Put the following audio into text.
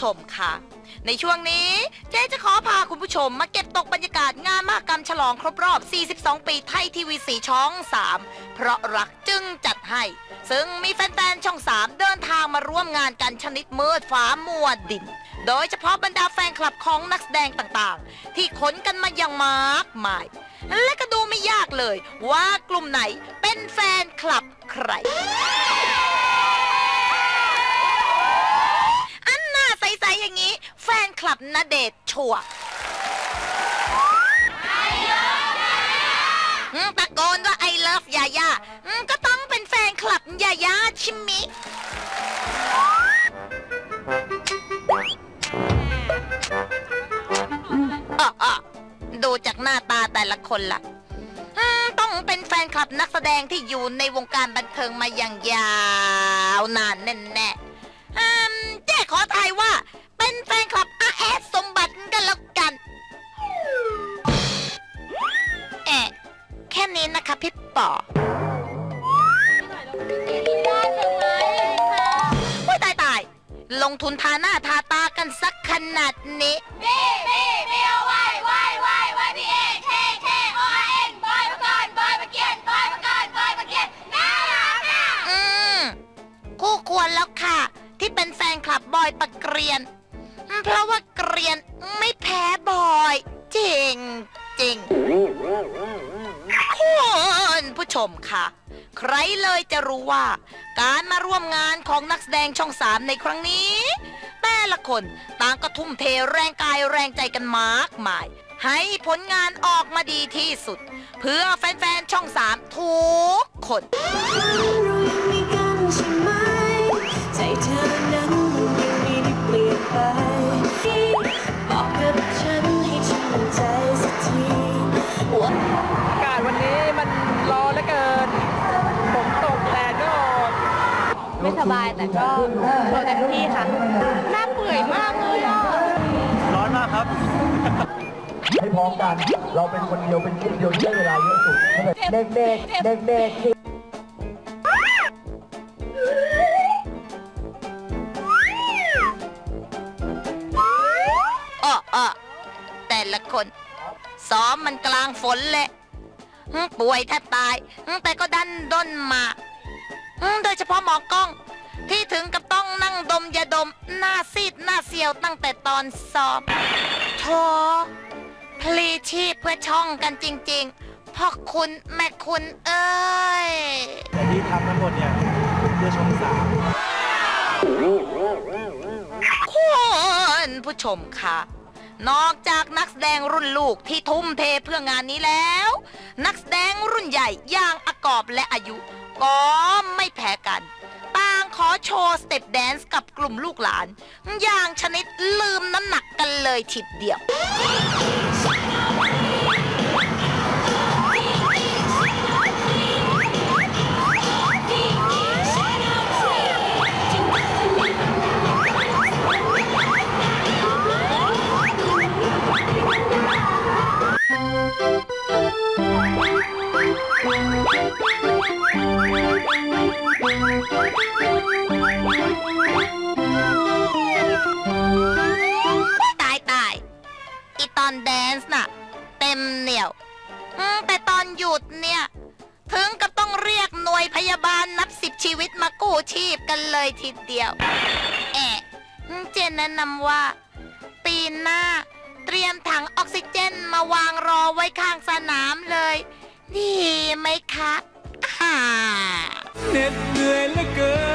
ชมค่ะ ในช่วงนี้เจ๊จะขอพาคุณผู้ชมมาเก็บตกบรรยากาศงานมหกรรมฉลองครบรอบ 42 ปีไทยทีวีสีช่อง 3 เพราะรักจึงจัดให้ ซึ่งมีแฟนๆ ช่อง 3 เดินทางมาร่วมงานกันชนิดมืดฟ้ามัวดิน โดยเฉพาะบรรดาแฟนคลับของนักแสดงต่างๆ ที่ขนกันมาอย่างมากมาย และก็ดูไม่ยากเลยว่ากลุ่มไหนเป็นแฟนคลับใคร อันหน้าใส ๆ อย่างนี้ แฟนคลับ ณเดชชัวร์อืมตะโกนว่า I love ยาย่าก็ต้องเป็นแฟนคลับยาย่าชิมิอ้ออ้อดูจากหน้าตาแต่ละคนละอืมต้องเป็นแฟนคลับนักแสดงที่อยู่ในวงการบันเทิงมาอย่างยาวนานแน่ๆอืมเจ๊ขอทายว่า เป็นแฟนคลับอา นะคะพี่ป๋อโอ้ยตายตายลงทุนทาหน้าทาตากันสักขนาดนี้ อืม คู่ควรแล้วค่ะ ที่เป็นแฟนคลับบอยปะเกรียน เพราะว่าเกรียนไม่แพ้บอย จริงจริงคุณผู้ ชมค่ะ ใครเลยจะรู้ว่า การมาร่วมงานของนักแสดงช่องสามในครั้งนี้ แต่ละคนต่างก็ทุ่มเทแรงกายแรงใจกันมากมาย ให้ผลงานออกมาดีที่สุด เพื่อแฟนๆช่องสามทุกคนใช่ไหมใจเธอนั้นมันยังไม่ได้เปลี่ยนไป ไม่สบายแต่ก็โปรเต็มที่ค่ะ หน้าเปื่อยมากเลยอะ ร้อนมากครับ ให้พร้อมกัน เราเป็นคนเดียวเป็นคนเดียวที่ได้เวลาเยอะสุดเด็กเด็กเด็กเด็กๆที่อ้ออ้อแต่ละคน ซ้อมมันกลางฝนแหละอืมป่วยแทบตายอืมแต่ก็ดันด้นมา อืมโดยเฉพาะหมอกล้อง ที่ถึงกับต้องนั่งดมยาดมหน้าซีดหน้าเสียวตั้งแต่ตอนซ้อมโธ่พลีชีพเพื่อช่องกันจริงๆพ่อคุณแม่คุณเอ้ยแต่ที่ทำทั้งหมดเนี่ยเพื่อช่องสามคุณผู้ชมค่ะ นอกจากนักแสดงรุ่นลูกที่ทุ่มเทเพื่องานนี้แล้ว นักแสดงรุ่นใหญ่อย่างอากอบและอายุ ก็ไม่แพ้กัน ต่างขอโชว์สเต็ปแดนซ์กับกลุ่มลูกหลาน อย่างชนิดลืมน้ำหนักกันเลยทีเดียว ตายตายอีตอนแดนซ์น่ะ เต็มเหนียวแต่ตอนหยุดเนี่ย ถึงกับต้องเรียกหน่วยพยาบาลนับสิบชีวิตมากู้ชีพกันเลยทีเดียว แอะเจนแนะนำว่า ปีหน้า เตรียมถังออกซิเจนมาวางรอไว้ข้างสนามเลย ดีไหมคะ อ่า